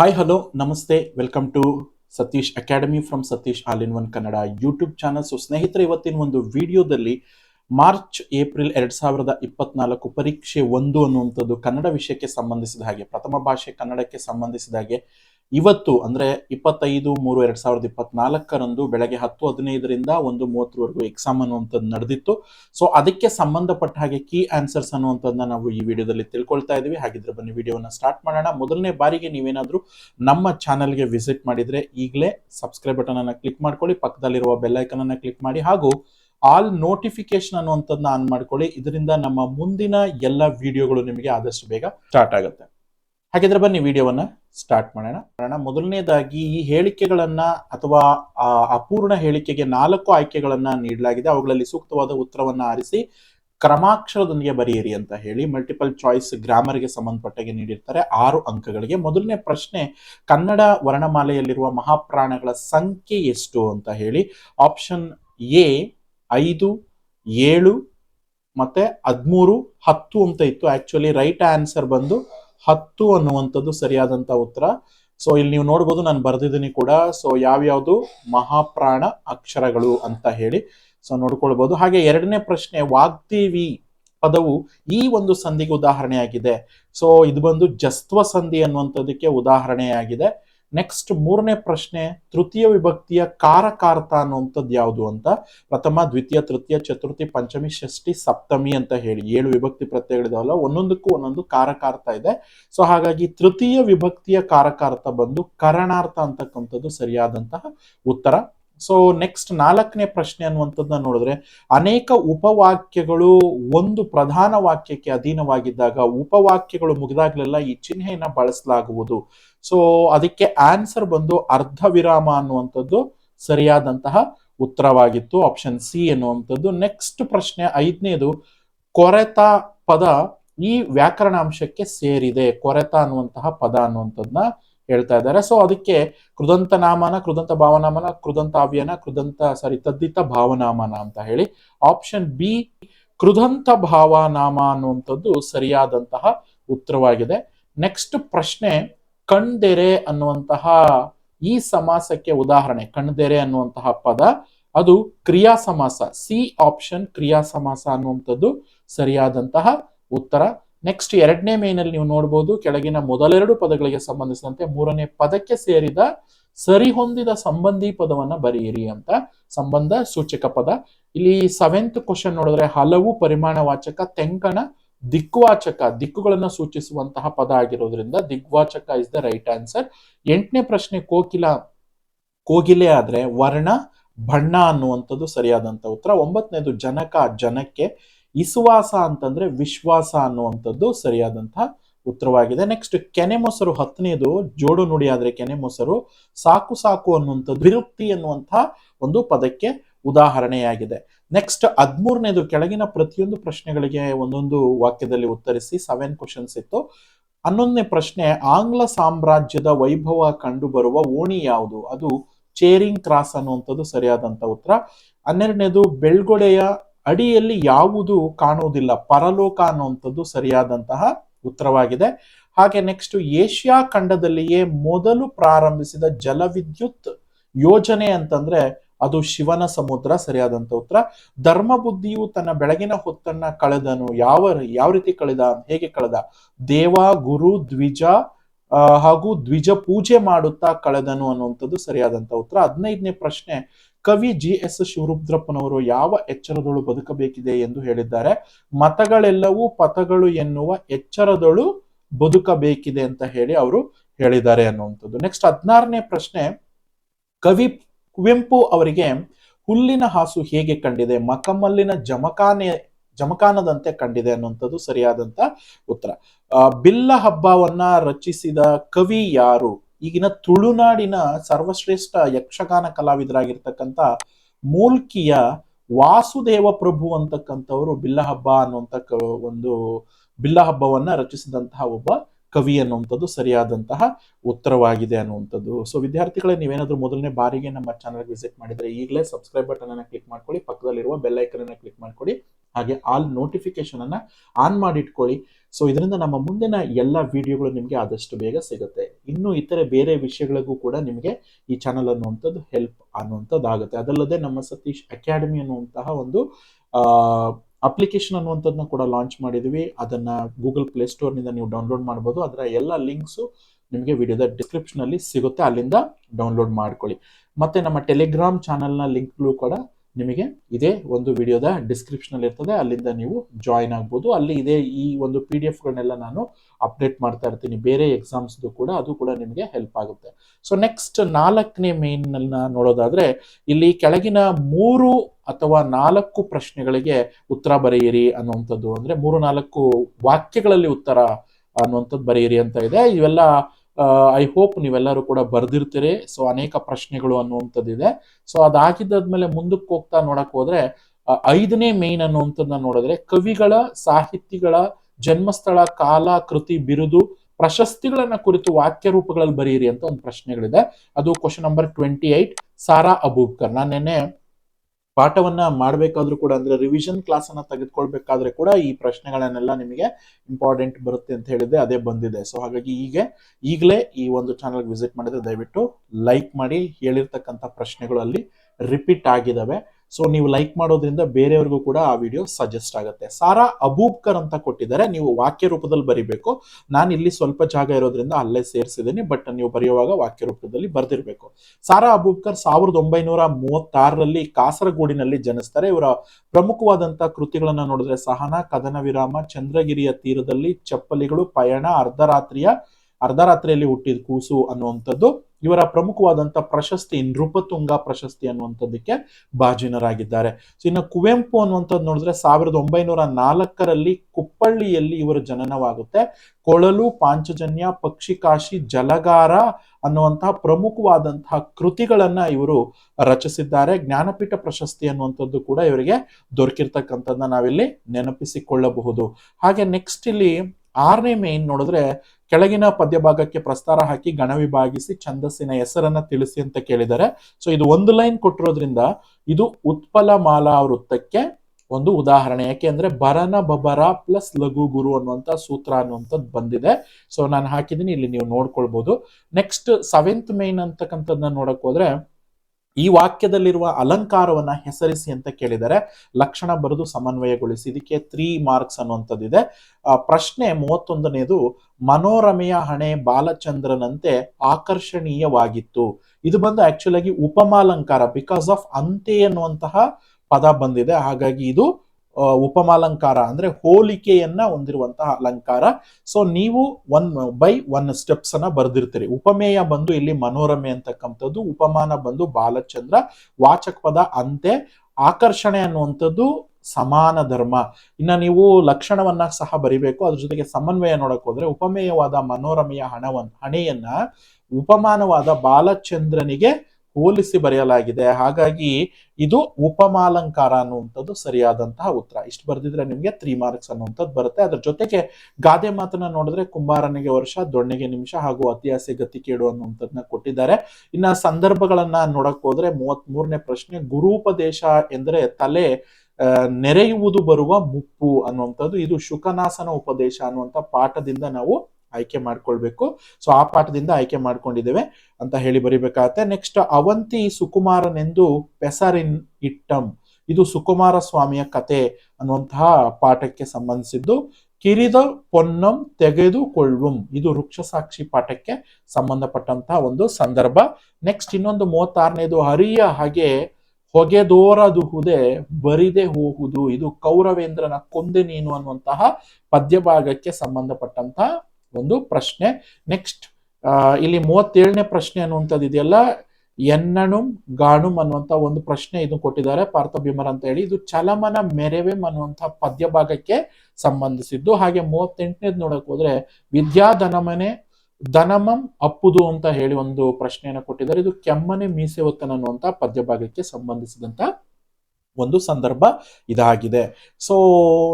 Hi hello ನಮಸ್ತೆ welcome to Satish academy from Satish all in one Kannada YouTube channel so ಸ್ನೇಹಿತರೆ, ಇವತ್ತಿನ ಒಂದು ವಿಡಿಯೋದಲ್ಲಿ ಮಾರ್ಚ್ ಏಪ್ರಿಲ್ ಎರಡ್ ಸಾವಿರದ ಇಪ್ಪತ್ನಾಲ್ಕು ಪರೀಕ್ಷೆ ಒಂದು ಅನ್ನುವಂಥದ್ದು ಕನ್ನಡ ವಿಷಯಕ್ಕೆ ಸಂಬಂಧಿಸಿದ ಹಾಗೆ, ಪ್ರಥಮ ಭಾಷೆ ಕನ್ನಡಕ್ಕೆ ಸಂಬಂಧಿಸಿದ ಹಾಗೆ ಇವತ್ತು ಅಂದ್ರೆ ಇಪ್ಪತ್ತೈದು ಮೂರು ಎರಡ್ ಸಾವಿರದ ಇಪ್ಪತ್ನಾಲ್ಕರಂದು ಬೆಳಗ್ಗೆ ಹತ್ತು ಹದಿನೈದರಿಂದ ಒಂದು ಮೂವತ್ತರವರೆಗೂ ಎಕ್ಸಾಮ್ ಅನ್ನುವಂಥದ್ದು ನಡೆದಿತ್ತು. ಸೊ ಅದಕ್ಕೆ ಸಂಬಂಧಪಟ್ಟ ಹಾಗೆ ಕೀ ಆನ್ಸರ್ಸ್ ಅನ್ನುವಂಥದ್ದನ್ನ ನಾವು ಈ ವಿಡಿಯೋದಲ್ಲಿ ತಿಳ್ಕೊಳ್ತಾ ಇದೀವಿ ಹಾಗಿದ್ರೆ ಬನ್ನಿ ವಿಡಿಯೋನ ಸ್ಟಾರ್ಟ್ ಮಾಡೋಣ. ಮೊದಲನೇ ಬಾರಿಗೆ ನೀವೇನಾದರೂ ನಮ್ಮ ಚಾನಲ್ಗೆ ವಿಸಿಟ್ ಮಾಡಿದ್ರೆ ಈಗಲೇ ಸಬ್ಸ್ಕ್ರೈಬ್ ಬಟನ್ ಅನ್ನ ಕ್ಲಿಕ್ ಮಾಡ್ಕೊಳ್ಳಿ, ಪಕ್ಕದಲ್ಲಿರುವ ಬೆಲ್ಲೈಕನ್ ಐಕನ್ ಅನ್ನ ಕ್ಲಿಕ್ ಮಾಡಿ, ಹಾಗೂ ಆಲ್ ನೋಟಿಫಿಕೇಶನ್ ಅನ್ನುವಂಥದ್ದನ್ನ ಆನ್ ಮಾಡ್ಕೊಳ್ಳಿ. ಇದರಿಂದ ನಮ್ಮ ಮುಂದಿನ ಎಲ್ಲ ವಿಡಿಯೋಗಳು ನಿಮಗೆ ಆದಷ್ಟು ಬೇಗ ಸ್ಟಾರ್ಟ್ ಆಗುತ್ತೆ. ಹಾಗಿದ್ರೆ ಬನ್ನಿ ವಿಡಿಯೋವನ್ನ ಸ್ಟಾರ್ಟ್ ಮಾಡೋಣ. ಮೊದಲನೇದಾಗಿ ಈ ಹೇಳಿಕೆಗಳನ್ನ ಅಥವಾ ಅಪೂರ್ಣ ಹೇಳಿಕೆಗೆ ನಾಲ್ಕು ಆಯ್ಕೆಗಳನ್ನ ನೀಡಲಾಗಿದೆ. ಅವುಗಳಲ್ಲಿ ಸೂಕ್ತವಾದ ಉತ್ತರವನ್ನ ಆರಿಸಿ ಕ್ರಮಾಕ್ಷರದೊಂದಿಗೆ ಬರೆಯಿರಿ ಅಂತ ಹೇಳಿ ಮಲ್ಟಿಪಲ್ ಚಾಯ್ಸ್ ಗ್ರಾಮರ್ಗೆ ಸಂಬಂಧಪಟ್ಟಾಗೆ ನೀಡಿರ್ತಾರೆ ಆರು ಅಂಕಗಳಿಗೆ. ಮೊದಲನೇ ಪ್ರಶ್ನೆ, ಕನ್ನಡ ವರ್ಣಮಾಲೆಯಲ್ಲಿರುವ ಮಹಾಪ್ರಾಣಗಳ ಸಂಖ್ಯೆ ಎಷ್ಟು ಅಂತ ಹೇಳಿ. ಆಪ್ಷನ್ ಎ ಐದು, ಏಳು, ಮತ್ತೆ ಹದಿಮೂರು, ಹತ್ತು ಅಂತ ಇತ್ತು. ಆಕ್ಚುಲಿ ರೈಟ್ ಆನ್ಸರ್ ಬಂದು ಹತ್ತು ಅನ್ನುವಂಥದ್ದು ಸರಿಯಾದಂತ ಉತ್ತರ. ಸೊ ಇಲ್ಲಿ ನೀವು ನೋಡ್ಬೋದು ನಾನು ಬರೆದಿದ್ದೀನಿ ಕೂಡ. ಸೊ ಯಾವ್ಯಾವುದು? ಮಹಾಪ್ರಾಣ ಅಕ್ಷರಗಳು ಅಂತ ಹೇಳಿ. ಸೊ ನೋಡ್ಕೊಳ್ಬಹುದು ಹಾಗೆ ಎರಡನೇ ಪ್ರಶ್ನೆ, ವಾಗ್ದೇವಿ ಪದವು ಈ ಒಂದು ಸಂಧಿಗೆ ಉದಾಹರಣೆಯಾಗಿದೆ. ಸೊ ಇದು ಬಂದು ಜಸ್ತ್ವ ಸಂಧಿ ಅನ್ನುವಂಥದ್ದಕ್ಕೆ ಉದಾಹರಣೆಯಾಗಿದೆ. ನೆಕ್ಸ್ಟ್ ಮೂರನೇ ಪ್ರಶ್ನೆ, ತೃತೀಯ ವಿಭಕ್ತಿಯ ಕಾರಕಾರ್ಥ ಅನ್ನುವಂಥದ್ದು ಯಾವುದು ಅಂತ? ಪ್ರಥಮ, ದ್ವಿತೀಯ, ತೃತೀಯ, ಚತುರ್ಥಿ, ಪಂಚಮಿ, ಷಷ್ಠಿ, ಸಪ್ತಮಿ ಅಂತ ಹೇಳಿ. ಏಳು ವಿಭಕ್ತಿ ಪ್ರತ್ಯಯಗಳಿದಾವಲ್ಲ, ಒಂದೊಂದಕ್ಕೂ ಒಂದೊಂದು ಕಾರಕಾರ್ಥ ಇದೆ. ಸೊ ಹಾಗಾಗಿ ತೃತೀಯ ವಿಭಕ್ತಿಯ ಕಾರಕಾರ್ಥ ಬಂದು ಕರಣಾರ್ಥ ಅಂತಕ್ಕಂಥದ್ದು ಸರಿಯಾದಂತಹ ಉತ್ತರ. ಸೊ ನೆಕ್ಸ್ಟ್ ನಾಲ್ಕನೇ ಪ್ರಶ್ನೆ ಅನ್ನುವಂಥದ್ದನ್ನ ನೋಡಿದ್ರೆ, ಅನೇಕ ಉಪವಾಕ್ಯಗಳು ಒಂದು ಪ್ರಧಾನ ವಾಕ್ಯಕ್ಕೆ ಅಧೀನವಾಗಿದ್ದಾಗ ಉಪವಾಕ್ಯಗಳು ಮುಗಿದಾಗ್ಲೆಲ್ಲ ಈ ಚಿಹ್ನೆಯನ್ನ ಬಳಸಲಾಗುವುದು. ಸೊ ಅದಕ್ಕೆ ಆನ್ಸರ್ ಬಂದು ಅರ್ಧ ವಿರಾಮ ಅನ್ನುವಂಥದ್ದು ಸರಿಯಾದಂತಹ ಉತ್ತರವಾಗಿತ್ತು. ಆಪ್ಷನ್ ಸಿ ಎನ್ನುವಂಥದ್ದು. ನೆಕ್ಸ್ಟ್ ಪ್ರಶ್ನೆ ಐದನೇದು, ಕೊರೆತ ಪದ ಈ ವ್ಯಾಕರಣಾಂಶಕ್ಕೆ ಸೇರಿದೆ. ಕೊರೆತ ಅನ್ನುವಂತಹ ಪದ ಅನ್ನುವಂಥದ್ದನ್ನ ಹೇಳ್ತಾ ಇದ್ದಾರೆ. ಸೊ ಅದಕ್ಕೆ ಕೃದಂತ ನಾಮನ, ಕೃದಂತ ಭಾವನಾಮನ, ಕೃದಂತ ಅವ್ಯನ ಕೃದಂತ ಸಾರಿ ತದ್ದಿತ ಭಾವನಾಮನ ಅಂತ ಹೇಳಿ ಆಪ್ಷನ್ ಬಿ ಕೃದಂತ ಭಾವನಾಮ ಅನ್ನುವಂಥದ್ದು ಸರಿಯಾದಂತಹ ಉತ್ತರವಾಗಿದೆ. ನೆಕ್ಸ್ಟ್ ಪ್ರಶ್ನೆ, ಕಣ್ದೆರೆ ಅನ್ನುವಂತಹ ಈ ಸಮಾಸಕ್ಕೆ ಉದಾಹರಣೆ, ಕಣ್ದೆರೆ ಅನ್ನುವಂತಹ ಪದ, ಅದು ಕ್ರಿಯಾ ಸಮಾಸ ಸಿ ಆಪ್ಷನ್ ಕ್ರಿಯಾ ಸಮಾಸ ಅನ್ನುವಂಥದ್ದು ಸರಿಯಾದಂತಹ ಉತ್ತರ. ನೆಕ್ಸ್ಟ್ ಎರಡನೇ ಮೇನಲ್ಲಿ ನೀವು ನೋಡಬಹುದು ಕೆಳಗಿನ ಮೊದಲೆರಡು ಪದಗಳಿಗೆ ಸಂಬಂಧಿಸಿದಂತೆ ಮೂರನೇ ಪದಕ್ಕೆ ಸೇರಿದ ಸರಿಹೊಂದಿದ ಸಂಬಂಧಿ ಪದವನ್ನ ಬರೆಯಿರಿ ಅಂತ ಸಂಬಂಧ ಸೂಚಕ ಪದ. ಇಲ್ಲಿ ಸೆವೆಂತ್ ಕ್ವಶನ್ ನೋಡಿದ್ರೆ ಹಲವು ಪರಿಮಾಣವಾಚಕ, ತೆಂಕಣ, ದಿಕ್ವಾಚಕ, ದಿಕ್ಕುಗಳನ್ನು ಸೂಚಿಸುವಂತಹ ಪದ ಆಗಿರೋದ್ರಿಂದ ದಿಗ್ವಾಚಕ ಇಸ್ ದ ರೈಟ್ ಆನ್ಸರ್ ಎಂಟನೇ ಪ್ರಶ್ನೆ ಕೋಕಿಲ, ಕೋಗಿಲೆ ಆದ್ರೆ ವರ್ಣ, ಬಣ್ಣ ಅನ್ನುವಂಥದ್ದು ಸರಿಯಾದಂತ ಉತ್ತರ. ಒಂಬತ್ತನೇದು ಜನಕ, ಜನಕ್ಕೆ. ಇಸುವಾಸ ಅಂತಂದ್ರೆ ವಿಶ್ವಾಸ ಅನ್ನುವಂಥದ್ದು ಸರಿಯಾದಂತಹ ಉತ್ತರವಾಗಿದೆ. ನೆಕ್ಸ್ಟ್ ಕೆನೆ ಮೊಸರು ಹತ್ತನೇದು, ಜೋಡು ನುಡಿ ಆದ್ರೆ ಕೆನೆ ಮೊಸರು ಸಾಕು ಸಾಕು ಅನ್ನುವಂಥದ್ದು, ವಿರುಕ್ತಿ ಅನ್ನುವಂತಹ ಒಂದು ಪದಕ್ಕೆ ಉದಾಹರಣೆಯಾಗಿದೆ. ನೆಕ್ಸ್ಟ್ ಹದ್ಮೂರನೇದು, ಕೆಳಗಿನ ಪ್ರತಿಯೊಂದು ಪ್ರಶ್ನೆಗಳಿಗೆ ಒಂದೊಂದು ವಾಕ್ಯದಲ್ಲಿ ಉತ್ತರಿಸಿ ಸೆವೆನ್ ಕ್ವಶನ್ಸ್ ಇತ್ತು. ಹನ್ನೊಂದನೇ ಪ್ರಶ್ನೆ, ಆಂಗ್ಲ ಸಾಮ್ರಾಜ್ಯದ ವೈಭವ ಕಂಡು ಬರುವ ಓಣಿ ಯಾವುದು? ಅದು ಚೇರಿಂಗ್ ಕ್ರಾಸ್ ಅನ್ನುವಂಥದ್ದು ಸರಿಯಾದಂತ ಉತ್ತರ. ಹನ್ನೆರಡನೇದು, ಬೆಳ್ಗೊಡೆಯ ಅಡಿಯಲ್ಲಿ ಯಾವುದು ಕಾಣುವುದಿಲ್ಲ, ಪರಲೋಕ ಅನ್ನುವಂಥದ್ದು ಸರಿಯಾದಂತಹ ಉತ್ತರವಾಗಿದೆ. ಹಾಗೆ ನೆಕ್ಸ್ಟ್ ಏಷ್ಯಾ ಖಂಡದಲ್ಲಿಯೇ ಮೊದಲು ಪ್ರಾರಂಭಿಸಿದ ಜಲವಿದ್ಯುತ್ ಯೋಜನೆ ಅಂತಂದ್ರೆ ಅದು ಶಿವನ ಸಮುದ್ರ ಸರಿಯಾದಂತ ಉತ್ತರ. ಧರ್ಮ ಬುದ್ಧಿಯು ತನ್ನ ಬೆಳಗಿನ ಹೊತ್ತನ್ನ ಕಳೆದನು. ಯಾವ ಯಾವ ರೀತಿ ಕಳೆದ, ಹೇಗೆ ಕಳೆದ? ದೇವ, ಗುರು, ದ್ವಿಜ ಹಾಗೂ ದ್ವಿಜ ಪೂಜೆ ಮಾಡುತ್ತಾ ಕಳೆದನು ಅನ್ನುವಂಥದ್ದು ಸರಿಯಾದಂತ ಉತ್ತರ. ಹದಿನೈದನೇ ಪ್ರಶ್ನೆ ಕವಿ ಜಿ ಎಸ್ ಶಿವರುದ್ರಪ್ಪನವರು ಯಾವ ಎಚ್ಚರದೊಳು ಬದುಕಬೇಕಿದೆ ಎಂದು ಹೇಳಿದ್ದಾರೆ. ಮತಗಳೆಲ್ಲವೂ ಪಥಗಳು ಎನ್ನುವ ಎಚ್ಚರದೊಳು ಬದುಕಬೇಕಿದೆ ಅಂತ ಹೇಳಿ ಅವರು ಹೇಳಿದ್ದಾರೆ ಅನ್ನುವಂಥದ್ದು. ನೆಕ್ಸ್ಟ್ ಹದಿನಾರನೇ ಪ್ರಶ್ನೆ, ಕವಿ ಕುವೆಂಪು ಅವರಿಗೆ ಹುಲ್ಲಿನ ಹಾಸು ಹೇಗೆ ಕಂಡಿದೆ? ಮಕಮಲ್ಲಿನ ಜಮಖಾನೆ, ಜಮಖಾನದಂತೆ ಕಂಡಿದೆ ಅನ್ನುವಂಥದ್ದು ಸರಿಯಾದಂತ ಉತ್ತರ. ಬಿಲ್ಲ ಹಬ್ಬವನ್ನ ರಚಿಸಿದ ಕವಿ ಯಾರು? ಈಗಿನ ತುಳುನಾಡಿನ ಸರ್ವಶ್ರೇಷ್ಠ ಯಕ್ಷಗಾನ ಕಲಾವಿದರಾಗಿರ್ತಕ್ಕಂಥ ಮೂಲ್ಕಿಯ ವಾಸುದೇವ ಪ್ರಭು ಅಂತಕ್ಕಂಥವರು ಬಿಲ್ಲ ಹಬ್ಬ ಅನ್ನುವಂಥ ಒಂದು ಬಿಲ್ಲ ಹಬ್ಬವನ್ನ ರಚಿಸಿದಂತಹ ಒಬ್ಬ ಕವಿ ಅನ್ನುವಂಥದ್ದು ಸರಿಯಾದಂತಹ ಉತ್ತರವಾಗಿದೆ ಅನ್ನುವಂಥದ್ದು. ಸೊ ವಿದ್ಯಾರ್ಥಿಗಳೇ, ನೀವೇನಾದ್ರೂ ಮೊದಲನೇ ಬಾರಿಗೆ ನಮ್ಮ ಚಾನಲ್ ವಿಸಿಟ್ ಮಾಡಿದ್ರೆ ಈಗಲೇ ಸಬ್ಸ್ಕ್ರೈಬ್ ಬಟನ್ ಅನ್ನ ಕ್ಲಿಕ್ ಮಾಡ್ಕೊಳ್ಳಿ, ಪಕ್ಕದಲ್ಲಿರುವ ಬೆಲ್ ಐಕನ್ ಅನ್ನು ಕ್ಲಿಕ್ ಮಾಡ್ಕೊಳ್ಳಿ. ಹಾಗೆ ಆಲ್ ನೋಟಿಫಿಕೇಶನ್ ಅನ್ನ ಆನ್ ಮಾಡಿಟ್ಕೊಳ್ಳಿ. ಸೊ ಇದರಿಂದ ನಮ್ಮ ಮುಂದಿನ ಎಲ್ಲ ವಿಡಿಯೋಗಳು ನಿಮಗೆ ಆದಷ್ಟು ಬೇಗ ಸಿಗುತ್ತೆ. ಇನ್ನು ಇತರೆ ಬೇರೆ ವಿಷಯಗಳಿಗೂ ಕೂಡ ನಿಮಗೆ ಈ ಚಾನಲ್ ಅನ್ನುವಂಥದ್ದು ಹೆಲ್ಪ್ ಅನ್ನುವಂಥದ್ದು ಆಗುತ್ತೆ ಅದಲ್ಲದೆ ನಮ್ಮ ಸತೀಶ್ ಅಕಾಡೆಮಿ ಅನ್ನುವಂತಹ ಒಂದು ಅಪ್ಲಿಕೇಶನ್ ಅನ್ನುವಂಥದ್ದನ್ನ ಕೂಡ ಲಾಂಚ್ ಮಾಡಿದ್ವಿ. ಅದನ್ನ ಗೂಗಲ್ ಪ್ಲೇ ಸ್ಟೋರ್ನಿಂದ ನೀವು ಡೌನ್ಲೋಡ್ ಮಾಡ್ಬೋದು. ಅದರ ಎಲ್ಲ ಲಿಂಕ್ಸು ನಿಮಗೆ ವಿಡಿಯೋದ ಡಿಸ್ಕ್ರಿಪ್ಷನ್ ಅಲ್ಲಿ ಸಿಗುತ್ತೆ. ಅಲ್ಲಿಂದ ಡೌನ್ಲೋಡ್ ಮಾಡ್ಕೊಳ್ಳಿ. ಮತ್ತೆ ನಮ್ಮ ಟೆಲಿಗ್ರಾಮ್ ಚಾನಲ್ನ ಲಿಂಕ್ಗಳು ಕೂಡ ನಿಮಗೆ ಇದೇ ಒಂದು ವಿಡಿಯೋದ ಡಿಸ್ಕ್ರಿಪ್ಷನ್ ಅಲ್ಲಿ ಇರ್ತದೆ. ಅಲ್ಲಿಂದ ನೀವು ಜಾಯಿನ್ ಆಗ್ಬೋದು. ಅಲ್ಲಿ ಇದೇ ಈ ಒಂದು ಪಿ ಡಿ ಎಫ್ಗಳನ್ನೆಲ್ಲ ನಾನು ಅಪ್ಡೇಟ್ ಮಾಡ್ತಾ ಇರ್ತೀನಿ. ಬೇರೆ ಎಕ್ಸಾಮ್ಸ್ದು ಕೂಡ ಅದು ಕೂಡ ನಿಮಗೆ ಹೆಲ್ಪ್ ಆಗುತ್ತೆ. ಸೊ ನೆಕ್ಸ್ಟ್ ನಾಲ್ಕನೇ ಮೇನ್ ನೋಡೋದಾದ್ರೆ, ಇಲ್ಲಿ ಕೆಳಗಿನ ಮೂರು ಅಥವಾ ನಾಲ್ಕು ಪ್ರಶ್ನೆಗಳಿಗೆ ಉತ್ತರ ಬರೆಯಿರಿ ಅನ್ನುವಂಥದ್ದು. ಅಂದ್ರೆ ಮೂರು ನಾಲ್ಕು ವಾಕ್ಯಗಳಲ್ಲಿ ಉತ್ತರ ಅನ್ನುವಂಥದ್ದು ಬರೆಯಿರಿ ಅಂತ ಇದೆ. ಇವೆಲ್ಲ ಐ ಹೋಪ್ ನೀವೆಲ್ಲರೂ ಕೂಡ ಬರ್ದಿರ್ತೀರಿ. ಸೊ ಅನೇಕ ಪ್ರಶ್ನೆಗಳು ಅನ್ನುವಂಥದ್ದಿದೆ. ಸೊ ಅದಾಗಿದ್ದಾದ್ಮೇಲೆ ಮುಂದಕ್ಕೆ ಹೋಗ್ತಾ ನೋಡಕ್ ಹೋದ್ರೆ ಐದನೇ ಮೇನ್ ಅನ್ನುವಂಥದ್ದನ್ನ ನೋಡಿದ್ರೆ, ಕವಿಗಳ ಸಾಹಿತಿಗಳ ಜನ್ಮಸ್ಥಳ, ಕಾಲ, ಕೃತಿ, ಬಿರುದು, ಪ್ರಶಸ್ತಿಗಳನ್ನ ಕುರಿತು ವಾಕ್ಯ ರೂಪಗಳಲ್ಲಿ ಬರೀರಿ ಅಂತ ಒಂದು ಪ್ರಶ್ನೆಗಳಿದೆ. ಅದು question number twenty eight Sara Abubakar. ನಾನು ನೆನ್ನೆ ಪಾಠವನ್ನ ಮಾಡಬೇಕಾದ್ರೂ ಕೂಡ, ಅಂದ್ರೆ ರಿವಿಷನ್ ಕ್ಲಾಸ್ ಅನ್ನ ತೆಗೆದುಕೊಳ್ಬೇಕಾದ್ರೆ ಕೂಡ ಈ ಪ್ರಶ್ನೆಗಳನ್ನೆಲ್ಲ ನಿಮಗೆ ಇಂಪಾರ್ಟೆಂಟ್ ಬರುತ್ತೆ ಅಂತ ಹೇಳಿದೆ ಅದೇ ಬಂದಿದೆ. ಸೊ ಹಾಗಾಗಿ ಈಗ ಈಗಲೇ ಈ ಒಂದು ಚಾನಲ್ ವಿಸಿಟ್ ಮಾಡಿದ್ರೆ ದಯವಿಟ್ಟು ಲೈಕ್ ಮಾಡಿ, ಹೇಳಿರ್ತಕ್ಕಂಥ ಪ್ರಶ್ನೆಗಳು ಅಲ್ಲಿ ರಿಪೀಟ್ ಆಗಿದಾವೆ. ಸೊ ನೀವು ಲೈಕ್ ಮಾಡೋದ್ರಿಂದ ಬೇರೆಯವ್ರಿಗೂ ಕೂಡ ಆ ವಿಡಿಯೋ ಸಜೆಸ್ಟ್ ಆಗುತ್ತೆ. ಸಾರಾ ಅಬೂಬ್ಕರ್ ಅಂತ ಕೊಟ್ಟಿದ್ದಾರೆ. ನೀವು ವಾಕ್ಯ ರೂಪದಲ್ಲಿ ಬರಿಬೇಕು. ನಾನು ಇಲ್ಲಿ ಸ್ವಲ್ಪ ಜಾಗ ಇರೋದ್ರಿಂದ ಅಲ್ಲೇ ಸೇರಿಸಿದ್ದೀನಿ ಬಟ್ ನೀವು ಬರೆಯುವಾಗ ವಾಕ್ಯ ರೂಪದಲ್ಲಿ ಬರೆದಿರಬೇಕು. ಸಾರಾ ಅಬೂಬ್ಕರ್ ಸಾವಿರದ ಒಂಬೈನೂರ ಮೂವತ್ತಾರರಲ್ಲಿ ಕಾಸರಗೋಡಿನಲ್ಲಿ ಜನಿಸ್ತಾರೆ. ಇವರ ಪ್ರಮುಖವಾದಂತಹ ಕೃತಿಗಳನ್ನ ನೋಡಿದ್ರೆ ಸಹನ ಕದನ ವಿರಾಮ ಚಂದ್ರಗಿರಿಯ ತೀರದಲ್ಲಿ ಚಪ್ಪಲಿಗಳು, ಪಯಣ, ಅರ್ಧರಾತ್ರಿಯ ಅರ್ಧರಾತ್ರಿಯಲ್ಲಿ ಹುಟ್ಟಿದ ಕೂಸು ಅನ್ನುವಂಥದ್ದು ಇವರ ಪ್ರಮುಖವಾದಂಥ ಪ್ರಶಸ್ತಿ ನೃಪತುಂಗ ಪ್ರಶಸ್ತಿ ಅನ್ನುವಂಥದ್ದಕ್ಕೆ ಭಾಜನರಾಗಿದ್ದಾರೆ. ಸೊ ಇನ್ನು ಕುವೆಂಪು ಅನ್ನುವಂಥದ್ದು ನೋಡಿದ್ರೆ ಸಾವಿರದ ಒಂಬೈನೂರ ನಾಲ್ಕರಲ್ಲಿ ಕುಪ್ಪಳ್ಳಿಯಲ್ಲಿ ಇವರ ಜನನವಾಗುತ್ತೆ. ಕೊಳಲು, ಪಾಂಚಜನ್ಯ, ಪಕ್ಷಿಕಾಶಿ, ಜಲಗಾರ ಅನ್ನುವಂತಹ ಪ್ರಮುಖವಾದಂತಹ ಕೃತಿಗಳನ್ನ ಇವರು ರಚಿಸಿದ್ದಾರೆ. ಜ್ಞಾನಪೀಠ ಪ್ರಶಸ್ತಿ ಅನ್ನುವಂಥದ್ದು ಕೂಡ ಇವರಿಗೆ ದೊರಕಿರ್ತಕ್ಕಂಥದ್ದನ್ನ ನಾವಿಲ್ಲಿ ನೆನಪಿಸಿಕೊಳ್ಳಬಹುದು. ಹಾಗೆ ನೆಕ್ಸ್ಟ್ ಇಲ್ಲಿ ಆರನೇ ಮೇನ್ ನೋಡಿದ್ರೆ ಕೆಳಗಿನ ಪದ್ಯಭಾಗಕ್ಕೆ ಪ್ರಸ್ತಾರ ಹಾಕಿ ಗಣ ವಿಭಾಗಿಸಿ ಛಂದಸ್ಸಿನ ಹೆಸರನ್ನ ತಿಳಿಸಿ ಅಂತ ಕೇಳಿದ್ದಾರೆ. ಸೊ ಇದು ಒಂದು ಲೈನ್ ಕೊಟ್ಟಿರೋದ್ರಿಂದ ಇದು ಉತ್ಪಲ ಮಾಲಾ ವೃತ್ತಕ್ಕೆ ಒಂದು ಉದಾಹರಣೆ. ಯಾಕೆಂದ್ರೆ ಬರನ ಬಬರ ಪ್ಲಸ್ ಲಘು ಗುರು ಅನ್ನುವಂತ ಸೂತ್ರ ಅನ್ನುವಂಥದ್ದು ಬಂದಿದೆ. ಸೊ ನಾನು ಹಾಕಿದ್ದೀನಿ, ಇಲ್ಲಿ ನೀವು ನೋಡ್ಕೊಳ್ಬಹುದು ನೆಕ್ಸ್ಟ್ ಸೆವೆಂತ್ ಮೇನ್ ಅಂತಕ್ಕಂಥದ್ದನ್ನ ನೋಡಕ್ ಹೋದ್ರೆ ಈ ವಾಕ್ಯದಲ್ಲಿರುವ ಅಲಂಕಾರವನ್ನ ಹೆಸರಿಸಿ ಅಂತ ಕೇಳಿದರೆ, ಲಕ್ಷಣ ಬರೆದು ಸಮನ್ವಯಗೊಳಿಸಿ. ಇದಕ್ಕೆ ತ್ರೀ ಮಾರ್ಕ್ಸ್ ಅನ್ನುವಂಥದ್ದಿದೆ. ಪ್ರಶ್ನೆ ಮೂವತ್ತೊಂದನೇದು, ಮನೋರಮೆಯ ಹಣೆ ಬಾಲಚಂದ್ರನಂತೆ ಆಕರ್ಷಣೀಯವಾಗಿತ್ತು. ಇದು ಬಂದು ಆಕ್ಚುಲ್ ಆಗಿ ಉಪಮಾಲಂಕಾರ ಬಿಕಾಸ್ ಆಫ್ ಅಂತೆ ಅನ್ನುವಂತಹ ಪದ ಬಂದಿದೆ. ಹಾಗಾಗಿ ಇದು ಉಪಮಾಲಂಕಾರ ಅಂದ್ರೆ ಹೋಲಿಕೆಯನ್ನ ಹೊಂದಿರುವಂತಹ ಅಲಂಕಾರ. ಸೊ ನೀವು ಒನ್ ಬೈ ಒನ್ ಸ್ಟೆಪ್ಸ್ ಅನ್ನ ಬರ್ದಿರ್ತೀರಿ. ಉಪಮೇಯ ಬಂದು ಇಲ್ಲಿ ಮನೋರಮೆ ಅಂತಕ್ಕಂಥದ್ದು, ಉಪಮಾನ ಬಂದು ಬಾಲಚಂದ್ರ, ವಾಚಕ ಪದ ಅಂತೆ ಆಕರ್ಷಣೆ ಅನ್ನುವಂಥದ್ದು ಸಮಾನ ಧರ್ಮ. ಇನ್ನ ನೀವು ಲಕ್ಷಣವನ್ನ ಸಹ ಬರಿಬೇಕು. ಅದ್ರ ಜೊತೆಗೆ ಸಮನ್ವಯ ನೋಡಕ್ ಹೋದ್ರೆ ಉಪಮೇಯವಾದ ಮನೋರಮೆಯ ಹಣವನ್ನ ಹಣೆಯನ್ನ ಉಪಮಾನವಾದ ಬಾಲಚಂದ್ರನಿಗೆ ಹೋಲಿಸಿ ಬರೆಯಲಾಗಿದೆ. ಹಾಗಾಗಿ ಇದು ಉಪಮಾಲಂಕಾರ ಅನ್ನುವಂಥದ್ದು ಸರಿಯಾದಂತಹ ಉತ್ತರ. ಇಷ್ಟು ಬರೆದಿದ್ರೆ ನಿಮಗೆ ತ್ರೀ ಮಾರ್ಕ್ಸ್ ಅನ್ನುವಂಥದ್ದು ಬರುತ್ತೆ. ಅದ್ರ ಜೊತೆಗೆ ಗಾದೆ ಮಾತನ್ನ ನೋಡಿದ್ರೆ ಕುಂಬಾರನಿಗೆ ವರ್ಷ, ದೊಣ್ಣೆಗೆ ನಿಮಿಷ ಹಾಗೂ ಅತಿಯಾಸೆ ಗತಿ ಕೇಡು ಅನ್ನುವಂಥದ್ದನ್ನ ಕೊಟ್ಟಿದ್ದಾರೆ. ಇನ್ನ ಸಂದರ್ಭಗಳನ್ನ ನೋಡಕ್ ಹೋದ್ರೆ ಮೂವತ್ತ್ ಮೂರನೇ ಪ್ರಶ್ನೆ, ಗುರುಪದೇಶ ಎಂದರೆ ತಲೆ ನೆರೆಯುವುದು ಬರುವ ಮುಪ್ಪು ಅನ್ನುವಂಥದ್ದು. ಇದು ಶುಕನಾಸನ ಉಪದೇಶ ಅನ್ನುವಂಥ ಪಾಠದಿಂದ ನಾವು ಆಯ್ಕೆ ಮಾಡ್ಕೊಳ್ಬೇಕು. ಸೊ ಆ ಪಾಠದಿಂದ ಆಯ್ಕೆ ಮಾಡ್ಕೊಂಡಿದ್ದೇವೆ ಅಂತ ಹೇಳಿ ಬರಿಬೇಕಾಗತ್ತೆ. ನೆಕ್ಸ್ಟ್ ಅವಂತಿ ಸುಕುಮಾರನೆಂದು ಪೆಸರಿನ್ ಇಟ್ಟಂ. ಇದು ಸುಕುಮಾರ ಸ್ವಾಮಿಯ ಕತೆ ಅನ್ನುವಂತಹ ಪಾಠಕ್ಕೆ ಸಂಬಂಧಿಸಿದ್ದು. ಕಿರಿದ ಪೊನ್ನಂ ತೆಗೆದುಕೊಳ್ಳುವಂ ಇದು ವೃಕ್ಷ ಸಾಕ್ಷಿ ಪಾಠಕ್ಕೆ ಸಂಬಂಧಪಟ್ಟಂತಹ ಒಂದು ಸಂದರ್ಭ. ನೆಕ್ಸ್ಟ್ ಇನ್ನೊಂದು ಮೂವತ್ತಾರನೇದು, ಹರಿಯ ಹಾಗೆ ಹೊಗೆದೋರದುಹುದೆ, ಬರಿದೆ ಹೋಗುದು ಇದು ಕೌರವೇಂದ್ರನ ಕೊಂದೆ ನೀನು ಅನ್ನುವಂತಹ ಪದ್ಯಭಾಗಕ್ಕೆ ಸಂಬಂಧಪಟ್ಟಂತಹ ಒಂದು ಪ್ರಶ್ನೆ. ನೆಕ್ಸ್ಟ್ ಇಲ್ಲಿ ಮೂವತ್ತೇಳನೇ ಪ್ರಶ್ನೆ ಅನ್ನುವಂಥದ್ದು ಇದೆಯಲ್ಲ? ಎನ್ನಣುಂ ಗಾಣುಂ ಅನ್ನುವಂಥ ಒಂದು ಪ್ರಶ್ನೆ ಇದು ಕೊಟ್ಟಿದ್ದಾರೆ ಪಾರ್ಥ ಭೀಮರ್ ಅಂತ ಹೇಳಿ. ಇದು ಚಲಮನ ಮೆರೆವೆಂ ಅನ್ನುವಂಥ ಪದ್ಯ ಭಾಗಕ್ಕೆ ಸಂಬಂಧಿಸಿದ್ದು. ಹಾಗೆ ಮೂವತ್ತೆಂಟನೇದು ನೋಡಕ್ ಹೋದ್ರೆ ವಿದ್ಯಾಧನಮನೆ ಧನಮಂ ಅಪ್ಪುದು ಅಂತ ಹೇಳಿ ಒಂದು ಪ್ರಶ್ನೆಯನ್ನು ಕೊಟ್ಟಿದ್ದಾರೆ. ಇದು ಕೆಮ್ಮನೆ ಮೀಸೆ ಒತ್ತನ ಅನ್ನುವಂಥ ಪದ್ಯ ಭಾಗಕ್ಕೆ ಸಂಬಂಧಿಸಿದಂತ ಒಂದು ಸಂದರ್ಭ ಇದಾಗಿದೆ. ಸೊ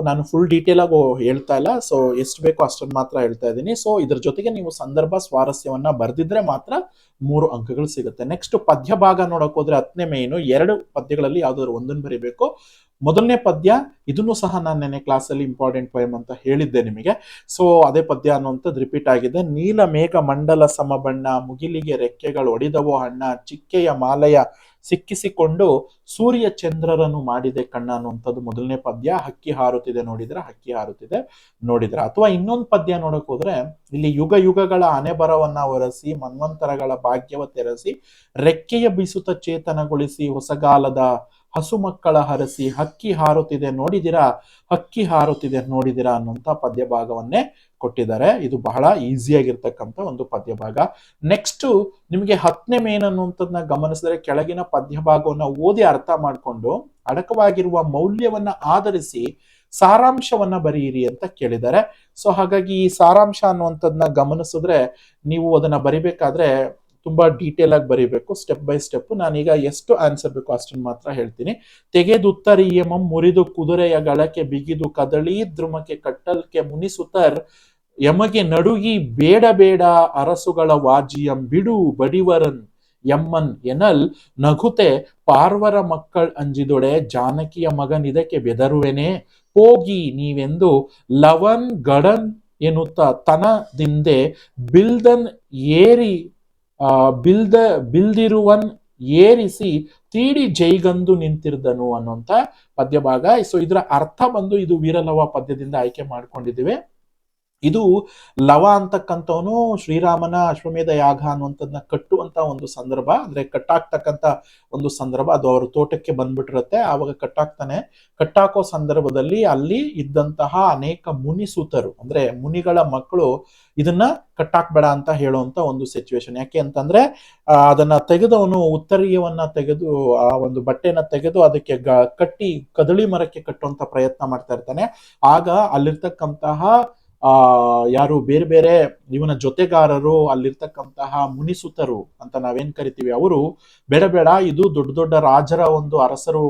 ನಾನು ಫುಲ್ ಡೀಟೇಲ್ ಆಗಿ ಹೇಳ್ತಾ ಇಲ್ಲ. ಸೊ ಎಷ್ಟು ಬೇಕೋ ಅಷ್ಟನ್ನು ಮಾತ್ರ ಹೇಳ್ತಾ ಇದ್ದೀನಿ. ಸೊ ಇದ್ರ ಜೊತೆಗೆ ನೀವು ಸಂದರ್ಭ ಸ್ವಾರಸ್ಯವನ್ನ ಬರೆದಿದ್ರೆ ಮಾತ್ರ ಮೂರು ಅಂಕಗಳು ಸಿಗುತ್ತೆ. ನೆಕ್ಸ್ಟ್ ಪದ್ಯ ಭಾಗ ನೋಡಕ್ ಹೋದ್ರೆ ಹತ್ತನೇ ಮೇನು ಎರಡು ಪದ್ಯಗಳಲ್ಲಿ ಯಾವ್ದಾದ್ರು ಒಂದನ್ನು ಬರೀಬೇಕು. ಮೊದಲನೇ ಪದ್ಯ, ಇದನ್ನು ಸಹ ನಾನು ನೆನೆ ಕ್ಲಾಸಲ್ಲಿ ಇಂಪಾರ್ಟೆಂಟ್ ಪೋಯಮ್ ಅಂತ ಹೇಳಿದ್ದೆ ನಿಮಗೆ. ಸೊ ಅದೇ ಪದ್ಯ ಅನ್ನುವಂಥದ್ದು ರಿಪೀಟ್ ಆಗಿದೆ. ನೀಲ ಮೇಘ ಮಂಡಲ ಸಮಬಣ್ಣ, ಮುಗಿಲಿಗೆ ರೆಕ್ಕೆಗಳು ಒಡಿದವೋ ಹಣ್ಣ ಚಿಕ್ಕೆಯ ಮಾಲೆಯ ಸಿಕ್ಕಿಸಿಕೊಂಡು ಸೂರ್ಯ ಚಂದ್ರರನ್ನು ಮಾಡಿದೆ ಕಣ್ಣ ಅನ್ನುವಂಥದ್ದು ಮೊದಲನೇ ಪದ್ಯ. ಹಕ್ಕಿ ಹಾರುತ್ತಿದೆ ನೋಡಿದ್ರೆ ಹಕ್ಕಿ ಹಾರುತ್ತಿದೆ ನೋಡಿದ್ರೆ. ಅಥವಾ ಇನ್ನೊಂದು ಪದ್ಯ ನೋಡಕ್ ಹೋದ್ರೆ ಇಲ್ಲಿ ಯುಗ ಯುಗಗಳ ಅನೆಬರವನ್ನ ಒರೆಸಿ, ಮನ್ವಂತರಗಳ ಭಾಗ್ಯವ ತೆರೆಸಿ, ರೆಕ್ಕೆಯ ಬೀಸುತ್ತ ಚೇತನಗೊಳಿಸಿ ಹೊಸಗಾಲದ ಹಸು ಮಕ್ಕಳ ಹರಸಿ ಹಕ್ಕಿ ಹಾರುತ್ತಿದೆ ನೋಡಿದಿರಾ? ಹಕ್ಕಿ ಹಾರುತ್ತಿದೆ ನೋಡಿದಿರಾ ಅನ್ನುವಂಥ ಪದ್ಯ ಭಾಗವನ್ನೇ ಕೊಟ್ಟಿದ್ದಾರೆ. ಇದು ಬಹಳ ಈಸಿಯಾಗಿರ್ತಕ್ಕಂಥ ಒಂದು ಪದ್ಯ ಭಾಗ ನೆಕ್ಸ್ಟ್ ನಿಮಗೆ ಹತ್ತನೇ ಮೇನ್ ಅನ್ನುವಂಥದ್ದನ್ನ ಗಮನಿಸಿದ್ರೆ ಕೆಳಗಿನ ಪದ್ಯ ಭಾಗವನ್ನು ಓದಿ ಅರ್ಥ ಮಾಡಿಕೊಂಡು ಅಡಕವಾಗಿರುವ ಮೌಲ್ಯವನ್ನ ಆಧರಿಸಿ ಸಾರಾಂಶವನ್ನ ಬರೆಯಿರಿ ಅಂತ ಕೇಳಿದ್ದಾರೆ. ಸೊ ಹಾಗಾಗಿ ಈ ಸಾರಾಂಶ ಅನ್ನುವಂಥದ್ದನ್ನ ಗಮನಿಸಿದ್ರೆ ನೀವು ಅದನ್ನ ಬರಿಬೇಕಾದ್ರೆ ತುಂಬಾ ಡೀಟೇಲ್ ಆಗಿ ಬರೀಬೇಕು. ಸ್ಟೆಪ್ ಬೈ ಸ್ಟೆಪ್ ನಾನೀಗ ಎಷ್ಟು ಆನ್ಸರ್ ಬೇಕು ಅಷ್ಟನ್ನು ಮಾತ್ರ ಹೇಳ್ತೀನಿ. ತೆಗೆದುತ್ತರಿಯಮಂ ಮುರಿದು ಕುದುರೆಯ ಗಳಕ್ಕೆ ಬಿಗಿದು ಕದಳಿ, ದ್ರುಮಕ್ಕೆ ಕಟ್ಟಲ್ಕೆ ಮುನಿಸುತ್ತರ್. ಯಮಗೆ ನಡುಗಿ ಬೇಡ ಬೇಡ ಅರಸುಗಳ ವಾಜಿಯಂ ಬಿಡು ಬಡಿವರನ್ ಎಮ್ಮನ್ ಎನಲ್. ನಗುತೆ ಪಾರ್ವರ ಮಕ್ಕಳ್ ಅಂಜಿದೊಡೆ, ಜಾನಕಿಯ ಮಗನ್ ಇದಕ್ಕೆ ಬೆದರುವೆನೆ. ಹೋಗಿ ನೀವೆಂದು ಲವನ್ ಗಡನ್ ಎನ್ನುತ್ತ ತನದಿಂದೆ ಬಿಲ್ದನ್ ಏರಿ ಬಿಲ್ದ, ಬಿಲ್ದಿರುವನ್ ಏರಿಸಿ ತೀಡಿ ಜೈಗಂದು ನಿಂತಿರ್ದನು ಅನ್ನುವಂತ ಪದ್ಯ ಭಾಗ ಸೊ ಇದರ ಅರ್ಥ ಬಂದು ಇದು ವೀರಲವ ಪದ್ಯದಿಂದ ಆಯ್ಕೆ ಮಾಡ್ಕೊಂಡಿದ್ದೀವಿ. ಇದು ಲವ ಅಂತಕ್ಕಂಥವನು ಶ್ರೀರಾಮನ ಅಶ್ವಮೇಧ ಯಾಗ ಅನ್ನುವಂಥದ್ದನ್ನ ಕಟ್ಟುವಂತ ಒಂದು ಸಂದರ್ಭ. ಅಂದ್ರೆ ಕಟ್ಟಾಕ್ತಕ್ಕಂತ ಒಂದು ಸಂದರ್ಭ. ಅದು ಅವ್ರ ತೋಟಕ್ಕೆ ಬಂದ್ಬಿಟ್ಟಿರುತ್ತೆ. ಆವಾಗ ಕಟ್ಟಾಕ್ತಾನೆ. ಕಟ್ಟಾಕೋ ಸಂದರ್ಭದಲ್ಲಿ ಅಲ್ಲಿ ಇದ್ದಂತಹ ಅನೇಕ ಮುನಿಸೂತರು, ಅಂದ್ರೆ ಮುನಿಗಳ ಮಕ್ಕಳು ಇದನ್ನ ಕಟ್ಟಾಕ್ಬೇಡ ಅಂತ ಹೇಳುವಂತ ಒಂದು ಸಿಚುವೇಶನ್ ಯಾಕೆ ಅಂತಂದ್ರೆ ಅದನ್ನ ತೆಗೆದವನು ಉತ್ತರೀಯವನ್ನ ತೆಗೆದು, ಆ, ಒಂದು ಬಟ್ಟೆನ ತೆಗೆದು ಅದಕ್ಕೆ ಗ- ಕಟ್ಟಿ ಕದಳಿ ಮರಕ್ಕೆ ಕಟ್ಟುವಂತ ಪ್ರಯತ್ನ ಮಾಡ್ತಾ ಇರ್ತಾನೆ. ಆಗ ಅಲ್ಲಿರ್ತಕ್ಕಂತಹ ಆ, ಯಾರು ಬೇರೆ ಬೇರೆ ಇವನ ಜೊತೆಗಾರರು ಅಲ್ಲಿರ್ತಕ್ಕಂತಹ ಮುನಿಸುತರು ಅಂತ ನಾವೇನ್ ಕರಿತೀವಿ, ಅವರು ಬೇಡ ಬೇಡ ಇದು ದೊಡ್ಡ ದೊಡ್ಡ ರಾಜರ ಒಂದು ಅರಸರು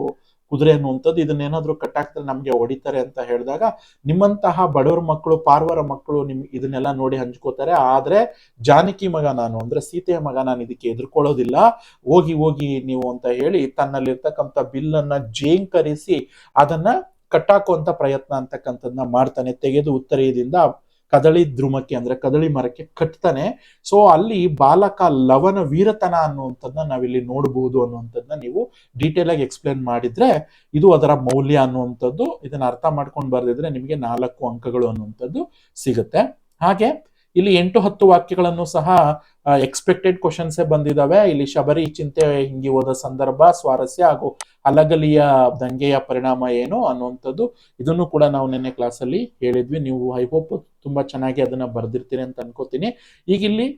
ಕುದುರೆ ಅನ್ನುವಂಥದ್ದು ಇದನ್ನೇನಾದ್ರೂ ಕಟ್ಟಾಕ್ತಾರೆ ನಮ್ಗೆ ಹೊಡಿತಾರೆ ಅಂತ ಹೇಳಿದಾಗ, ನಿಮ್ಮಂತಹ ಬಡವರ ಮಕ್ಕಳು, ಪಾರ್ವರ ಮಕ್ಕಳು ನಿಮ್ ಇದನ್ನೆಲ್ಲ ನೋಡಿ ಹಂಚ್ಕೋತಾರೆ. ಆದ್ರೆ ಜಾನಕಿ ಮಗ ನಾನು, ಅಂದ್ರೆ ಸೀತೆಯ ಮಗ ನಾನು ಇದಕ್ಕೆ ಎದುರ್ಕೊಳ್ಳೋದಿಲ್ಲ. ಹೋಗಿ ಹೋಗಿ ನೀವು ಅಂತ ಹೇಳಿ ತನ್ನಲ್ಲಿರ್ತಕ್ಕಂಥ ಬಿಲ್ಲನ್ನ ಜೇಂಕರಿಸಿ ಅದನ್ನ ಕಟ್ಟಾಕುವಂತ ಪ್ರಯತ್ನ ಅಂತಕ್ಕಂಥದ್ದನ್ನ ಮಾಡ್ತಾನೆ, ತೆಗೆದು ಉತ್ತರೀಯದಿಂದ ಕದಳಿ ದ್ರುಮಕ್ಕೆ ಅಂದ್ರೆ ಕದಳಿ ಮರಕ್ಕೆ ಕಟ್ತಾನೆ. ಸೊ ಅಲ್ಲಿ ಬಾಲಕ ಲವನ ವೀರತನ ಅನ್ನುವಂಥದ್ದನ್ನ ನಾವಿಲ್ಲಿ ನೋಡಬಹುದು ಅನ್ನುವಂಥದ್ದನ್ನ ನೀವು ಡೀಟೇಲ್ ಆಗಿ ಎಕ್ಸ್ಪ್ಲೇನ್ ಮಾಡಿದ್ರೆ ಇದು ಅದರ ಮೌಲ್ಯ ಅನ್ನುವಂಥದ್ದು, ಇದನ್ನ ಅರ್ಥ ಮಾಡ್ಕೊಂಡು ಬರೆದಿದ್ರೆ ನಿಮಗೆ ನಾಲ್ಕು ಅಂಕಗಳು ಅನ್ನುವಂಥದ್ದು ಸಿಗುತ್ತೆ. ಹಾಗೆ ಇಲ್ಲಿ ಎಂಟು ಹತ್ತು ವಾಕ್ಯಗಳನ್ನು ಸಹ ಎಕ್ಸ್ಪೆಕ್ಟೆಡ್ ಕ್ವಶನ್ಸೇ ಬಂದಿದಾವೆ. ಇಲ್ಲಿ ಶಬರಿ ಚಿಂತೆ ಹಿಂಗಿ ಹೋದ ಸಂದರ್ಭ, ಸ್ವಾರಸ್ಯ ಹಾಗೂ ಅಲಗಲಿಯ ದಂಗೆಯ ಪರಿಣಾಮ ಏನು ಅನ್ನುವಂಥದ್ದು ಇದನ್ನು ಕೂಡ ನಾವು ನಿನ್ನೆ ಕ್ಲಾಸಲ್ಲಿ ಹೇಳಿದ್ವಿ. ನೀವು ಐ ಹೋಪ್ ತುಂಬಾ ಚೆನ್ನಾಗಿ ಅದನ್ನ ಬರ್ದಿರ್ತೀರಿ ಅಂತ ಅನ್ಕೋತೀನಿ. ಈಗ ಇಲ್ಲಿ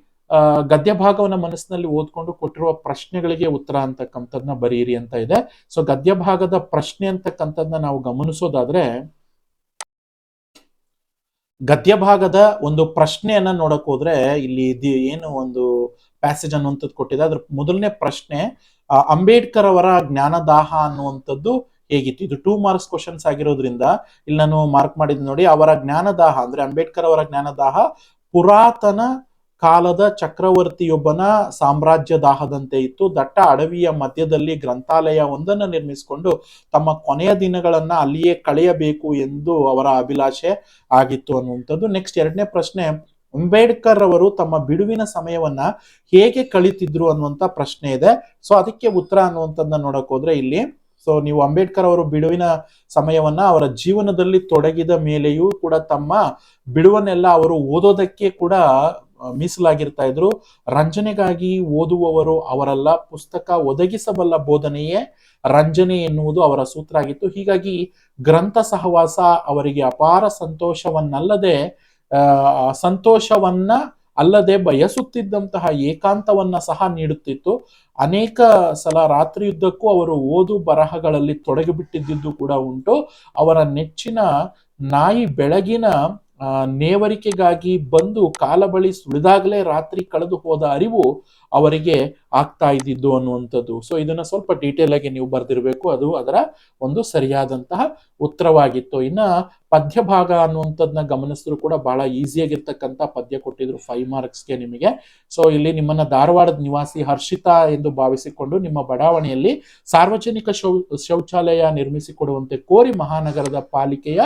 ಗದ್ಯ ಭಾಗವನ್ನ ಮನಸ್ಸಿನಲ್ಲಿ ಓದ್ಕೊಂಡು ಕೊಟ್ಟಿರುವ ಪ್ರಶ್ನೆಗಳಿಗೆ ಉತ್ತರ ಅಂತಕ್ಕಂಥದ್ನ ಬರೀರಿ ಅಂತ ಇದೆ. ಸೊ ಗದ್ಯ ಭಾಗದ ಪ್ರಶ್ನೆ ಅಂತಕ್ಕಂಥದ್ನ ನಾವು ಗಮನಿಸೋದಾದ್ರೆ ಗದ್ಯ ಭಾಗದ ಒಂದು ಪ್ರಶ್ನೆಯನ್ನ ನೋಡಕ್ ಹೋದ್ರೆ ಇಲ್ಲಿ ಇದು ಏನು ಒಂದು ಪ್ಯಾಸೇಜ್ ಅನ್ನುವಂಥದ್ದು ಕೊಟ್ಟಿದೆ. ಅದ್ರ ಮೊದಲನೇ ಪ್ರಶ್ನೆ ಅಂಬೇಡ್ಕರ್ ಅವರ ಜ್ಞಾನದಾಹ ಅನ್ನುವಂಥದ್ದು ಹೇಗಿತ್ತು? ಇದು ಟೂ ಮಾರ್ಕ್ಸ್ ಕ್ವಶನ್ಸ್ ಆಗಿರೋದ್ರಿಂದ ಇಲ್ಲಿ ನಾನು ಮಾರ್ಕ್ ಮಾಡಿದ್ ನೋಡಿ, ಅವರ ಜ್ಞಾನದಾಹ, ಅಂದ್ರೆ ಅಂಬೇಡ್ಕರ್ ಅವರ ಜ್ಞಾನದಾಹ ಪುರಾತನ ಕಾಲದ ಚಕ್ರವರ್ತಿಯೊಬ್ಬನ ಸಾಮ್ರಾಜ್ಯ ದಾಹದಂತೆ ಇತ್ತು. ದಟ್ಟ ಅಡವಿಯ ಮಧ್ಯದಲ್ಲಿ ಗ್ರಂಥಾಲಯ ಒಂದನ್ನು ನಿರ್ಮಿಸಿಕೊಂಡು ತಮ್ಮ ಕೊನೆಯ ದಿನಗಳನ್ನ ಅಲ್ಲಿಯೇ ಕಳೆಯಬೇಕು ಎಂದು ಅವರ ಅಭಿಲಾಷೆ ಆಗಿತ್ತು ಅನ್ನುವಂಥದ್ದು. ನೆಕ್ಸ್ಟ್ ಎರಡನೇ ಪ್ರಶ್ನೆ, ಅಂಬೇಡ್ಕರ್ ಅವರು ತಮ್ಮ ಬಿಡುವಿನ ಸಮಯವನ್ನ ಹೇಗೆ ಕಳೀತಿದ್ರು ಅನ್ನುವಂಥ ಪ್ರಶ್ನೆ ಇದೆ. ಸೊ ಅದಕ್ಕೆ ಉತ್ತರ ಅನ್ನುವಂಥದ್ದನ್ನ ನೋಡಕ್ ಹೋದ್ರೆ ಇಲ್ಲಿ ಸೊ ನೀವು ಅಂಬೇಡ್ಕರ್ ಅವರು ಬಿಡುವಿನ ಸಮಯವನ್ನ ಅವರ ಜೀವನದಲ್ಲಿ ತೊಡಗಿದ ಮೇಲೆಯೂ ಕೂಡ ತಮ್ಮ ಬಿಡುವನ್ನೆಲ್ಲ ಅವರು ಓದೋದಕ್ಕೆ ಕೂಡ ಮೀಸಲಾಗಿರ್ತಾ ಇದ್ರು ರಂಜನೆಗಾಗಿ ಓದುವವರು ಅವರಲ್ಲ, ಪುಸ್ತಕ ಒದಗಿಸಬಲ್ಲ ಬೋಧನೆಯೇ ರಂಜನೆ ಎನ್ನುವುದು ಅವರ ಸೂತ್ರ ಆಗಿತ್ತು ಹೀಗಾಗಿ ಗ್ರಂಥ ಸಹವಾಸ ಅವರಿಗೆ ಅಪಾರ ಸಂತೋಷವನ್ನಲ್ಲದೆ ಸಂತೋಷವನ್ನ ಅಲ್ಲದೆ ಬಯಸುತ್ತಿದ್ದಂತಹ ಏಕಾಂತವನ್ನ ಸಹ ನೀಡುತ್ತಿತ್ತು. ಅನೇಕ ಸಲ ರಾತ್ರಿಯುದ್ದಕ್ಕೂ ಅವರು ಓದು ಬರಹಗಳಲ್ಲಿ ತೊಡಗಿಬಿಟ್ಟಿದ್ದು ಕೂಡ ಉಂಟು. ಅವರ ನೆಚ್ಚಿನ ನಾಯಿ ಬೆಳಗಿನ ನೇವರಿಕೆಗಾಗಿ ಬಂದು ಕಾಲ ಬಳಿ ಸುಳಿದಾಗಲೇ ರಾತ್ರಿ ಕಳೆದು ಹೋದ ಅರಿವು ಅವರಿಗೆ ಆಗ್ತಾ ಇದ್ದಿದ್ದು ಅನ್ನುವಂಥದ್ದು. ಸೊ ಇದನ್ನ ಸ್ವಲ್ಪ ಡೀಟೇಲ್ ಆಗಿ ನೀವು ಬರೆದಿರಬೇಕು. ಅದು ಅದರ ಒಂದು ಸರಿಯಾದಂತಹ ಉತ್ತರವಾಗಿತ್ತು. ಇನ್ನ ಪದ್ಯ ಭಾಗ ಅನ್ನುವಂಥದ್ದನ್ನ ಗಮನಿಸಿದ್ರು ಕೂಡ ಬಹಳ ಈಸಿಯಾಗಿರ್ತಕ್ಕಂಥ ಪದ್ಯ ಕೊಟ್ಟಿದ್ರು ಫೈವ್ ಮಾರ್ಕ್ಸ್ಗೆ ನಿಮಗೆ. ಸೊ ಇಲ್ಲಿ ನಿಮ್ಮನ್ನ ಧಾರವಾಡದ ನಿವಾಸಿ ಹರ್ಷಿತಾ ಎಂದು ಭಾವಿಸಿಕೊಂಡು ನಿಮ್ಮ ಬಡಾವಣೆಯಲ್ಲಿ ಸಾರ್ವಜನಿಕ ಶೌ, ಶೌಚಾಲಯ ನಿರ್ಮಿಸಿಕೊಡುವಂತೆ ಕೋರಿ ಮಹಾನಗರದ ಪಾಲಿಕೆಯ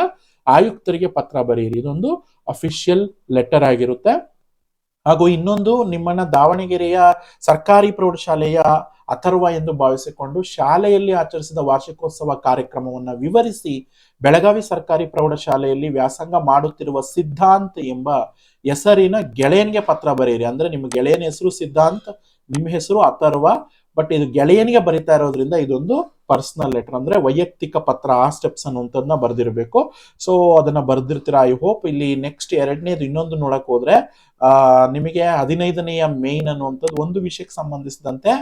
ಆಯುಕ್ತರಿಗೆ ಪತ್ರ ಬರೆಯಿರಿ. ಇದೊಂದು ಅಫಿಷಿಯಲ್ ಲೆಟರ್ ಆಗಿರುತ್ತೆ. ಹಾಗೂ ಇನ್ನೊಂದು ನಿಮ್ಮನ್ನ ದಾವಣಗೆರೆಯ ಸರ್ಕಾರಿ ಪ್ರೌಢಶಾಲೆಯ ಅಥರ್ವ ಎಂದು ಭಾವಿಸಿಕೊಂಡು ಶಾಲೆಯಲ್ಲಿ ಆಚರಿಸಿದ ವಾರ್ಷಿಕೋತ್ಸವ ಕಾರ್ಯಕ್ರಮವನ್ನ ವಿವರಿಸಿ ಬೆಳಗಾವಿ ಸರ್ಕಾರಿ ಪ್ರೌಢಶಾಲೆಯಲ್ಲಿ ವ್ಯಾಸಂಗ ಮಾಡುತ್ತಿರುವ ಸಿದ್ಧಾಂತ್ ಎಂಬ ಹೆಸರಿನ ಗೆಳೆಯನಿಗೆ ಪತ್ರ ಬರೆಯಿರಿ. ಅಂದ್ರೆ ನಿಮ್ಮ ಗೆಳೆಯನ ಹೆಸರು ಸಿದ್ಧಾಂತ್, ನಿಮ್ಮ ಹೆಸರು ಅಥರ್ವ ಬಟ್ ಇದು ಗೆಳೆಯನಿಗೆ ಬರಿತಾ ಇರೋದ್ರಿಂದ ಇದೊಂದು ಪರ್ಸನಲ್ ಲೆಟರ್ ಅಂದ್ರೆ ವೈಯಕ್ತಿಕ ಪತ್ರ, ಆ ಸ್ಟೆಪ್ಸ್ ಅನ್ನುವಂಥದ್ದನ್ನ ಬರ್ದಿರ್ಬೇಕು. ಸೊ ಅದನ್ನ ಬರ್ದಿರ್ತೀರಾ ಐ ಹೋಪ್ ಇಲ್ಲಿ ನೆಕ್ಸ್ಟ್ ಎರಡನೇದು ಇನ್ನೊಂದು ನೋಡಕ್ ಹೋದ್ರೆ ನಿಮಗೆ ಹದಿನೈದನೆಯ ಮೇನ್ ಅನ್ನುವಂಥದ್ದು ಒಂದು ವಿಷಯಕ್ಕೆ ಸಂಬಂಧಿಸಿದಂತೆ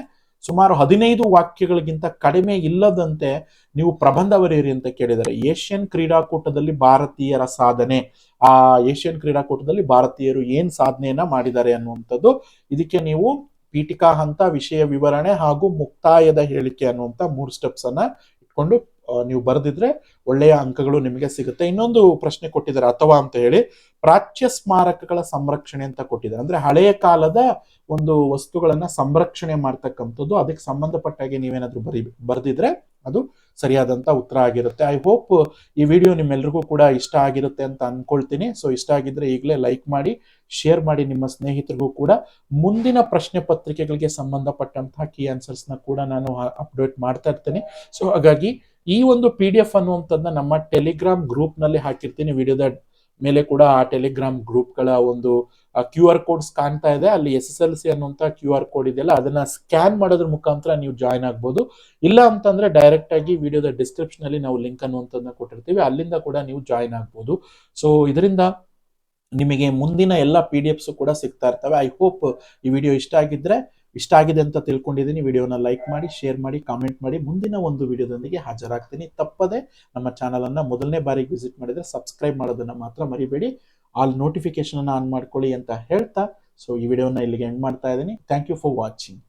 ಸುಮಾರು ಹದಿನೈದು ವಾಕ್ಯಗಳಿಗಿಂತ ಕಡಿಮೆ ಇಲ್ಲದಂತೆ ನೀವು ಪ್ರಬಂಧ ಬರೆಯಿರಿ ಅಂತ ಕೇಳಿದರೆ ಏಷ್ಯನ್ ಕ್ರೀಡಾಕೂಟದಲ್ಲಿ ಭಾರತೀಯರ ಸಾಧನೆ. ಆ ಏಷ್ಯನ್ ಕ್ರೀಡಾಕೂಟದಲ್ಲಿ ಭಾರತೀಯರು ಏನ್ ಸಾಧನೆಯನ್ನ ಮಾಡಿದ್ದಾರೆ ಅನ್ನುವಂಥದ್ದು ಇದಕ್ಕೆ ನೀವು ಪೀಠಿಕಾ ಹಂತ ವಿಷಯ ವಿವರಣೆ ಹಾಗೂ ಮುಕ್ತಾಯದ ಹೇಳಿಕೆ ಅನ್ನುವಂಥ ಮೂರು ಸ್ಟೆಪ್ಸ್ ಅನ್ನ ಇಟ್ಕೊಂಡು ನೀವು ಬರೆದಿದ್ರೆ ಒಳ್ಳೆಯ ಅಂಕಗಳು ನಿಮಗೆ ಸಿಗುತ್ತೆ. ಇನ್ನೊಂದು ಪ್ರಶ್ನೆ ಕೊಟ್ಟಿದ್ದಾರೆ ಅಥವಾ ಅಂತ ಹೇಳಿ ಪ್ರಾಚ್ಯ ಸ್ಮಾರಕಗಳ ಸಂರಕ್ಷಣೆ ಅಂತ ಕೊಟ್ಟಿದ್ದಾರೆ. ಅಂದ್ರೆ ಹಳೆಯ ಕಾಲದ ಒಂದು ವಸ್ತುಗಳನ್ನ ಸಂರಕ್ಷಣೆ ಮಾಡ್ತಕ್ಕಂಥದ್ದು. ಅದಕ್ಕೆ ಸಂಬಂಧಪಟ್ಟಾಗೆ ನೀವೇನಾದ್ರೂ ಬರಿ, ಬರೆದಿದ್ರೆ ಅದು ಸರಿಯಾದಂತ ಉತ್ತರ ಆಗಿರುತ್ತೆ. ಐ ಹೋಪ್ ಈ ವಿಡಿಯೋ ನಿಮ್ಮೆಲ್ರಿಗೂ ಕೂಡ ಇಷ್ಟ ಆಗಿರುತ್ತೆ ಅಂತ ಅನ್ಕೊಳ್ತೀನಿ. ಸೊ ಇಷ್ಟ ಆಗಿದ್ರೆ ಈಗಲೇ ಲೈಕ್ ಮಾಡಿ ಶೇರ್ ಮಾಡಿ ನಿಮ್ಮ ಸ್ನೇಹಿತರಿಗೂ ಕೂಡ. ಮುಂದಿನ ಪ್ರಶ್ನೆ ಪತ್ರಿಕೆಗಳಿಗೆ ಸಂಬಂಧಪಟ್ಟಂತಹ ಕೀ ಆನ್ಸರ್ಸ್ನ ಕೂಡ ನಾನು ಅಪ್ಡೇಟ್ ಮಾಡ್ತಾ ಇರ್ತೇನೆ. ಸೊ ಹಾಗಾಗಿ ಈ ಒಂದು ಪಿ ಡಿ ಎಫ್ ಅನ್ನುವಂಥದ್ದನ್ನ ನಮ್ಮ ಟೆಲಿಗ್ರಾಮ್ ಗ್ರೂಪ್ನಲ್ಲಿ ಹಾಕಿರ್ತೀನಿ. ವಿಡಿಯೋದ ಮೇಲೆ ಕೂಡ ಆ ಟೆಲಿಗ್ರಾಮ್ ಗ್ರೂಪ್ಗಳ ಒಂದು ಕ್ಯೂ ಆರ್ ಕೋಡ್ಸ್ ಕಾಣ್ತಾ ಇದೆ. ಅಲ್ಲಿ ಎಸ್ ಎಸ್ ಎಲ್ ಸಿ ಅನ್ನುವಂಥ ಕ್ಯೂ ಆರ್ ಕೋಡ್ ಇದೆಯಲ್ಲ, ಅದನ್ನ ಸ್ಕ್ಯಾನ್ ಮಾಡೋದ್ರ ಮುಖಾಂತರ ನೀವು ಜಾಯ್ನ್ ಆಗ್ಬೋದು. ಇಲ್ಲ ಅಂತಂದ್ರೆ ಡೈರೆಕ್ಟ್ ಆಗಿ ವಿಡಿಯೋದ ಡಿಸ್ಕ್ರಿಪ್ಷನ್ ಅಲ್ಲಿ ನಾವು ಲಿಂಕ್ ಅನ್ನುವಂಥದ್ದನ್ನ ಕೊಟ್ಟಿರ್ತೀವಿ. ಅಲ್ಲಿಂದ ಕೂಡ ನೀವು ಜಾಯ್ನ್ ಆಗ್ಬೋದು. ಸೊ ಇದರಿಂದ ನಿಮಗೆ ಮುಂದಿನ ಎಲ್ಲ ಪಿ ಡಿ ಎಫ್ಸು ಕೂಡ ಸಿಗ್ತಾ ಇರ್ತವೆ. ಐ ಹೋಪ್ ಈ ವಿಡಿಯೋ ಇಷ್ಟ ಆಗಿದ್ರೆ ಇಷ್ಟ ಆಗಿದೆ ಅಂತ ತಿಳ್ಕೊಂಡಿದ್ದೀನಿ. ವಿಡಿಯೋನ ಲೈಕ್ ಮಾಡಿ, ಶೇರ್ ಮಾಡಿ, ಕಾಮೆಂಟ್ ಮಾಡಿ. ಮುಂದಿನ ಒಂದು ವಿಡಿಯೋದೊಂದಿಗೆ ಹಾಜರಾಗ್ತೀನಿ. ತಪ್ಪದೆ ನಮ್ಮ ಚಾನಲನ್ನು ಮೊದಲನೇ ಬಾರಿಗೆ ವಿಸಿಟ್ ಮಾಡಿದ್ರೆ ಸಬ್ಸ್ಕ್ರೈಬ್ ಮಾಡೋದನ್ನ ಮಾತ್ರ ಮರಿಬೇಡಿ. ಆಲ್ ನೋಟಿಫಿಕೇಶನ್ ಆನ್ ಮಾಡ್ಕೊಳ್ಳಿ ಅಂತ ಹೇಳ್ತಾ. ಸೊ ಈ ವಿಡಿಯೋನ ಇಲ್ಲಿಗೆ ಎಂಡ್ ಮಾಡ್ತಾ ಇದ್ದೀನಿ. Thank you for watching